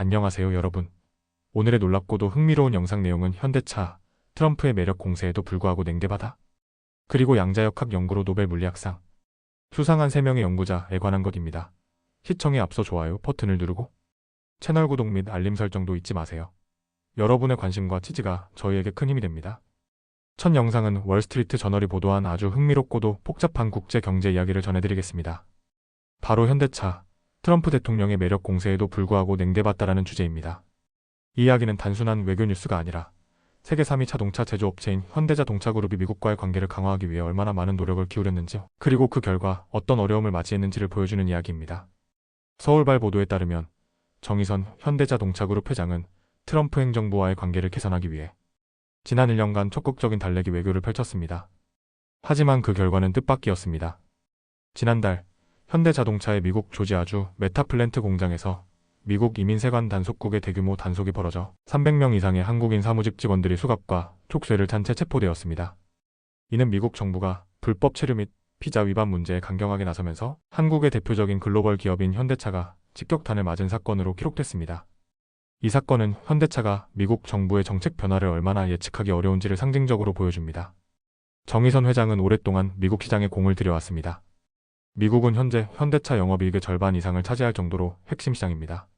안녕하세요 여러분. 오늘의 놀랍고도 흥미로운 영상 내용은 현대차, 트럼프의 매력 공세에도 불구하고 냉대받아. 그리고 양자역학 연구로 노벨 물리학상. 수상한 3명의 연구자에 관한 것입니다. 시청에 앞서 좋아요 버튼을 누르고 채널 구독 및 알림 설정도 잊지 마세요. 여러분의 관심과 지지가 저희에게 큰 힘이 됩니다. 첫 영상은 월스트리트 저널이 보도한 아주 흥미롭고도 복잡한 국제 경제 이야기를 전해드리겠습니다. 바로 현대차, 트럼프 대통령의 매력 공세에도 불구하고 냉대받다라는 주제입니다. 이 이야기는 단순한 외교 뉴스가 아니라 세계 3위 자동차 제조업체인 현대자동차그룹이 미국과의 관계를 강화하기 위해 얼마나 많은 노력을 기울였는지, 그리고 그 결과 어떤 어려움을 맞이했는지를 보여주는 이야기입니다. 서울발 보도에 따르면 정의선 현대자동차그룹 회장은 트럼프 행정부와의 관계를 개선하기 위해 지난 1년간 적극적인 달래기 외교를 펼쳤습니다. 하지만 그 결과는 뜻밖이었습니다. 지난달 현대자동차의 미국 조지아주 메타플랜트 공장에서 미국 이민세관 단속국의 대규모 단속이 벌어져 300명 이상의 한국인 사무직 직원들이 수갑과 촉쇠를 찬 채 체포되었습니다. 이는 미국 정부가 불법 체류 및 피자 위반 문제에 강경하게 나서면서 한국의 대표적인 글로벌 기업인 현대차가 직격탄을 맞은 사건으로 기록됐습니다. 이 사건은 현대차가 미국 정부의 정책 변화를 얼마나 예측하기 어려운지를 상징적으로 보여줍니다. 정의선 회장은 오랫동안 미국 시장에 공을 들여왔습니다. 미국은 현재 현대차 영업이익의 절반 이상을 차지할 정도로 핵심 시장입니다.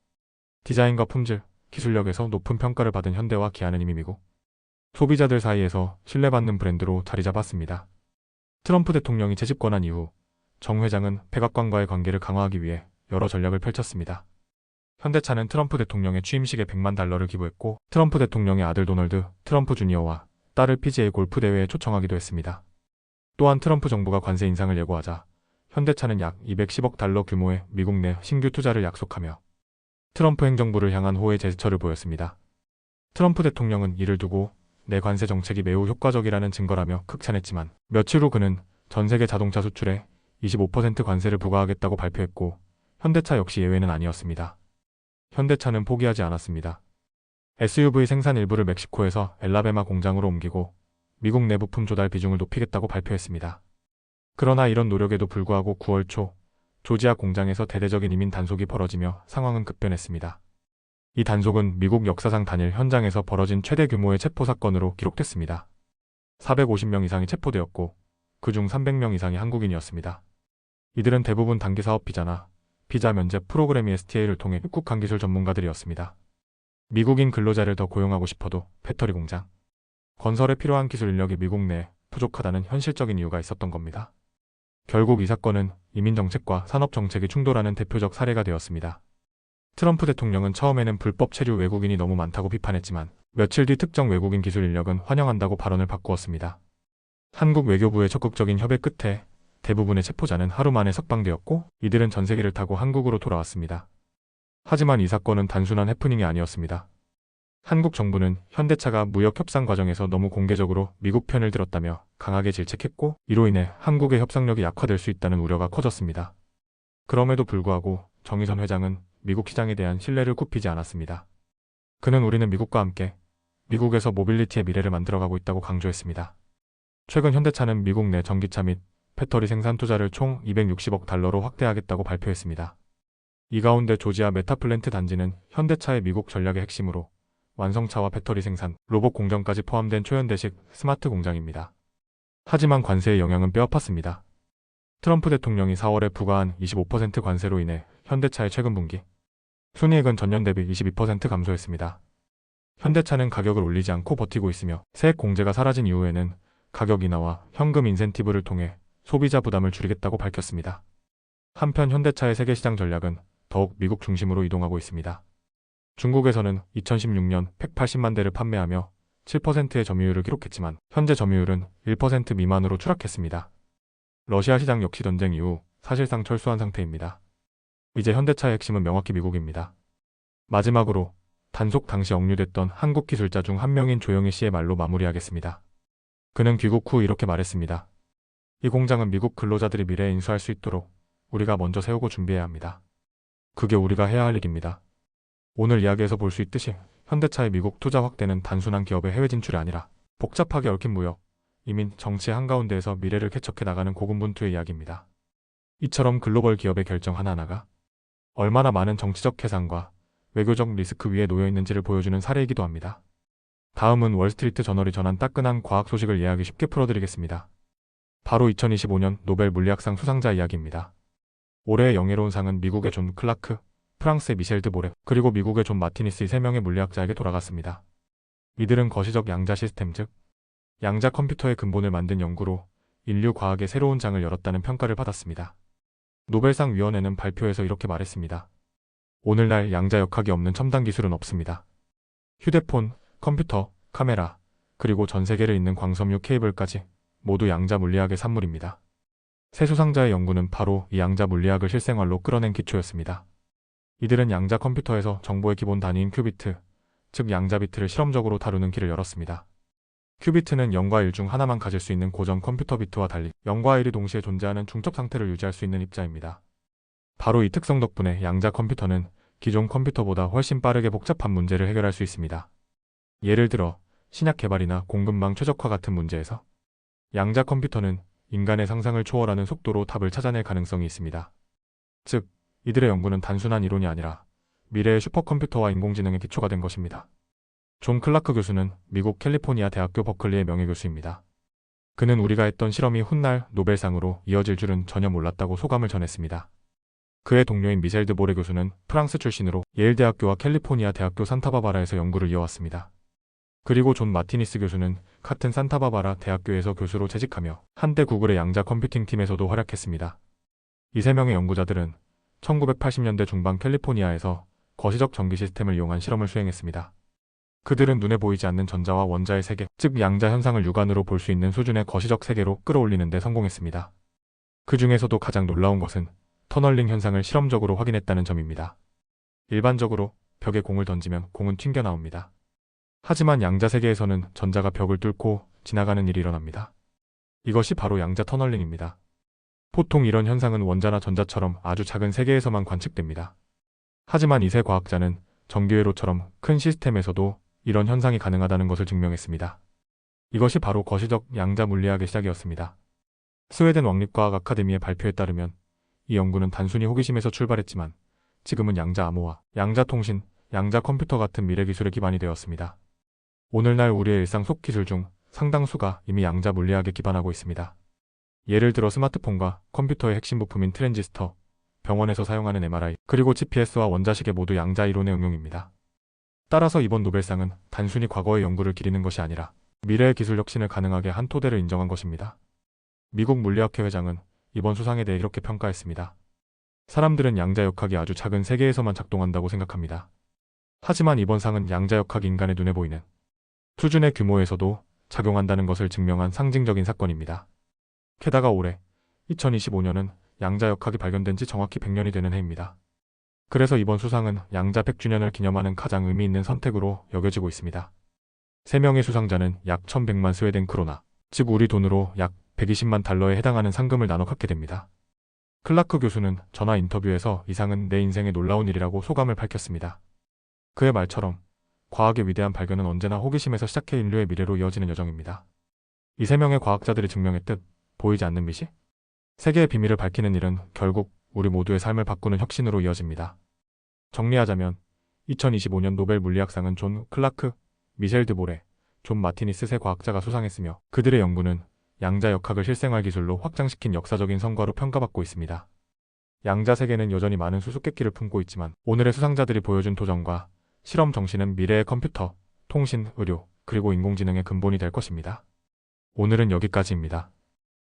디자인과 품질, 기술력에서 높은 평가를 받은 현대와 기아는 이미 미국 소비자들 사이에서 신뢰받는 브랜드로 자리 잡았습니다. 트럼프 대통령이 재집 권한 이후 정 회장은 백악관과의 관계를 강화하기 위해 여러 전략을 펼쳤습니다. 현대차는 트럼프 대통령의 취임식에 100만 달러를 기부했고 트럼프 대통령의 아들 도널드 트럼프 주니어와 딸을 PGA 골프 대회에 초청하기도 했습니다. 또한 트럼프 정부가 관세 인상을 예고하자 현대차는 약 210억 달러 규모의 미국 내 신규 투자를 약속하며 트럼프 행정부를 향한 호의 제스처를 보였습니다. 트럼프 대통령은 이를 두고 내 관세 정책이 매우 효과적이라는 증거라며 극찬했지만 며칠 후 그는 전 세계 자동차 수출에 25% 관세를 부과하겠다고 발표했고 현대차 역시 예외는 아니었습니다. 현대차는 포기하지 않았습니다. SUV 생산 일부를 멕시코에서 엘라베마 공장으로 옮기고 미국 내 부품 조달 비중을 높이겠다고 발표했습니다. 그러나 이런 노력에도 불구하고 9월 초 조지아 공장에서 대대적인 이민 단속이 벌어지며 상황은 급변했습니다. 이 단속은 미국 역사상 단일 현장에서 벌어진 최대 규모의 체포 사건으로 기록됐습니다. 450명 이상이 체포되었고 그중 300명 이상이 한국인이었습니다. 이들은 대부분 단기 사업 비자나 비자 면제 프로그램 STA를 통해 입국한 기술 전문가들이었습니다. 미국인 근로자를 더 고용하고 싶어도 배터리 공장, 건설에 필요한 기술 인력이 미국 내에 부족하다는 현실적인 이유가 있었던 겁니다. 결국 이 사건은 이민 정책과 산업 정책이 충돌하는 대표적 사례가 되었습니다. 트럼프 대통령은 처음에는 불법 체류 외국인이 너무 많다고 비판했지만 며칠 뒤 특정 외국인 기술 인력은 환영한다고 발언을 바꾸었습니다. 한국 외교부의 적극적인 협의 끝에 대부분의 체포자는 하루 만에 석방되었고 이들은 전세기를 타고 한국으로 돌아왔습니다. 하지만 이 사건은 단순한 해프닝이 아니었습니다. 한국 정부는 현대차가 무역 협상 과정에서 너무 공개적으로 미국 편을 들었다며 강하게 질책했고 이로 인해 한국의 협상력이 약화될 수 있다는 우려가 커졌습니다. 그럼에도 불구하고 정의선 회장은 미국 시장에 대한 신뢰를 굽히지 않았습니다. 그는 우리는 미국과 함께 미국에서 모빌리티의 미래를 만들어가고 있다고 강조했습니다. 최근 현대차는 미국 내 전기차 및 배터리 생산 투자를 총 260억 달러로 확대하겠다고 발표했습니다. 이 가운데 조지아 메타플랜트 단지는 현대차의 미국 전략의 핵심으로 완성차와 배터리 생산, 로봇 공정까지 포함된 초연대식 스마트 공장입니다. 하지만 관세의 영향은 뼈아팠습니다. 트럼프 대통령이 4월에 부과한 25% 관세로 인해 현대차의 최근 분기 순이익은 전년 대비 22% 감소했습니다. 현대차는 가격을 올리지 않고 버티고 있으며 세액 공제가 사라진 이후에는 가격 인하와 현금 인센티브를 통해 소비자 부담을 줄이겠다고 밝혔습니다. 한편 현대차의 세계 시장 전략은 더욱 미국 중심으로 이동하고 있습니다. 중국에서는 2016년 180만 대를 판매하며 7%의 점유율을 기록했지만 현재 점유율은 1% 미만으로 추락했습니다. 러시아 시장 역시 전쟁 이후 사실상 철수한 상태입니다. 이제 현대차의 핵심은 명확히 미국입니다. 마지막으로 단속 당시 억류됐던 한국 기술자 중 한 명인 조영희 씨의 말로 마무리하겠습니다. 그는 귀국 후 이렇게 말했습니다. 이 공장은 미국 근로자들이 미래에 인수할 수 있도록 우리가 먼저 세우고 준비해야 합니다. 그게 우리가 해야 할 일입니다. 오늘 이야기에서 볼 수 있듯이 현대차의 미국 투자 확대는 단순한 기업의 해외 진출이 아니라 복잡하게 얽힌 무역, 이민, 정치 한가운데에서 미래를 개척해 나가는 고군분투의 이야기입니다. 이처럼 글로벌 기업의 결정 하나하나가 얼마나 많은 정치적 계산과 외교적 리스크 위에 놓여 있는지를 보여주는 사례이기도 합니다. 다음은 월스트리트 저널이 전한 따끈한 과학 소식을 이해하기 쉽게 풀어드리겠습니다. 바로 2025년 노벨 물리학상 수상자 이야기입니다. 올해의 영예로운 상은 미국의 존 클라크, 프랑스의 미셸 드보레, 그리고 미국의 존 마티니스 이 3명의 물리학자에게 돌아갔습니다. 이들은 거시적 양자 시스템 즉 양자 컴퓨터의 근본을 만든 연구로 인류 과학의 새로운 장을 열었다는 평가를 받았습니다. 노벨상 위원회는 발표에서 이렇게 말했습니다. 오늘날 양자 역학이 없는 첨단 기술은 없습니다. 휴대폰, 컴퓨터, 카메라, 그리고 전 세계를 잇는 광섬유 케이블까지 모두 양자 물리학의 산물입니다. 새 수상자의 연구는 바로 이 양자 물리학을 실생활로 끌어낸 기초였습니다. 이들은 양자 컴퓨터에서 정보의 기본 단위인 큐비트, 즉 양자 비트를 실험적으로 다루는 길을 열었습니다. 큐비트는 0과 1 중 하나만 가질 수 있는 고전 컴퓨터 비트와 달리 0과 1이 동시에 존재하는 중첩 상태를 유지할 수 있는 입자입니다. 바로 이 특성 덕분에 양자 컴퓨터는 기존 컴퓨터보다 훨씬 빠르게 복잡한 문제를 해결할 수 있습니다. 예를 들어 신약 개발이나 공급망 최적화 같은 문제에서 양자 컴퓨터는 인간의 상상을 초월하는 속도로 답을 찾아낼 가능성이 있습니다. 즉, 이들의 연구는 단순한 이론이 아니라 미래의 슈퍼컴퓨터와 인공지능의 기초가 된 것입니다. 존 클라크 교수는 미국 캘리포니아 대학교 버클리의 명예교수입니다. 그는 우리가 했던 실험이 훗날 노벨상으로 이어질 줄은 전혀 몰랐다고 소감을 전했습니다. 그의 동료인 미셸 드보레 교수는 프랑스 출신으로 예일 대학교와 캘리포니아 대학교 산타바바라에서 연구를 이어왔습니다. 그리고 존 마티니스 교수는 같은 산타바바라 대학교에서 교수로 재직하며 한때 구글의 양자 컴퓨팅 팀에서도 활약했습니다. 이 세 명의 연구자들은 1980년대 중반 캘리포니아에서 거시적 전기 시스템을 이용한 실험을 수행했습니다. 그들은 눈에 보이지 않는 전자와 원자의 세계, 즉 양자 현상을 육안으로 볼 수 있는 수준의 거시적 세계로 끌어올리는 데 성공했습니다. 그 중에서도 가장 놀라운 것은 터널링 현상을 실험적으로 확인했다는 점입니다. 일반적으로 벽에 공을 던지면 공은 튕겨 나옵니다. 하지만 양자 세계에서는 전자가 벽을 뚫고 지나가는 일이 일어납니다. 이것이 바로 양자 터널링입니다. 보통 이런 현상은 원자나 전자처럼 아주 작은 세계에서만 관측됩니다. 하지만 이세 과학자는 전기회로처럼 큰 시스템에서도 이런 현상이 가능하다는 것을 증명했습니다. 이것이 바로 거시적 양자 물리학의 시작이었습니다. 스웨덴 왕립과학 아카데미의 발표에 따르면 이 연구는 단순히 호기심에서 출발했지만 지금은 양자 암호화, 양자 통신, 양자 컴퓨터 같은 미래 기술의 기반이 되었습니다. 오늘날 우리의 일상 속 기술 중 상당수가 이미 양자 물리학에 기반하고 있습니다. 예를 들어 스마트폰과 컴퓨터의 핵심 부품인 트랜지스터, 병원에서 사용하는 MRI, 그리고 GPS와 원자시계 모두 양자 이론의 응용입니다. 따라서 이번 노벨상은 단순히 과거의 연구를 기리는 것이 아니라 미래의 기술 혁신을 가능하게 한 토대를 인정한 것입니다. 미국 물리학회 회장은 이번 수상에 대해 이렇게 평가했습니다. 사람들은 양자 역학이 아주 작은 세계에서만 작동한다고 생각합니다. 하지만 이번 상은 양자 역학이 인간의 눈에 보이는 수준의 규모에서도 작용한다는 것을 증명한 상징적인 사건입니다. 게다가 올해 2025년은 양자 역학이 발견된 지 정확히 100년이 되는 해입니다. 그래서 이번 수상은 양자 100주년을 기념하는 가장 의미 있는 선택으로 여겨지고 있습니다. 3명의 수상자는 약 1100만 스웨덴 크로나, 즉 우리 돈으로 약 120만 달러에 해당하는 상금을 나눠 갖게 됩니다. 클라크 교수는 전화 인터뷰에서 이 상은 내 인생의 놀라운 일이라고 소감을 밝혔습니다. 그의 말처럼 과학의 위대한 발견은 언제나 호기심에서 시작해 인류의 미래로 이어지는 여정입니다. 이 세 명의 과학자들이 증명했듯 보이지 않는 미시? 세계의 비밀을 밝히는 일은 결국 우리 모두의 삶을 바꾸는 혁신으로 이어집니다. 정리하자면 2025년 노벨 물리학상은 존 클라크, 미셸 드보레, 존 마티니스 세 과학자가 수상했으며 그들의 연구는 양자 역학을 실생활 기술로 확장시킨 역사적인 성과로 평가받고 있습니다. 양자 세계는 여전히 많은 수수께끼를 품고 있지만 오늘의 수상자들이 보여준 도전과 실험 정신은 미래의 컴퓨터, 통신, 의료, 그리고 인공지능의 근본이 될 것입니다. 오늘은 여기까지입니다.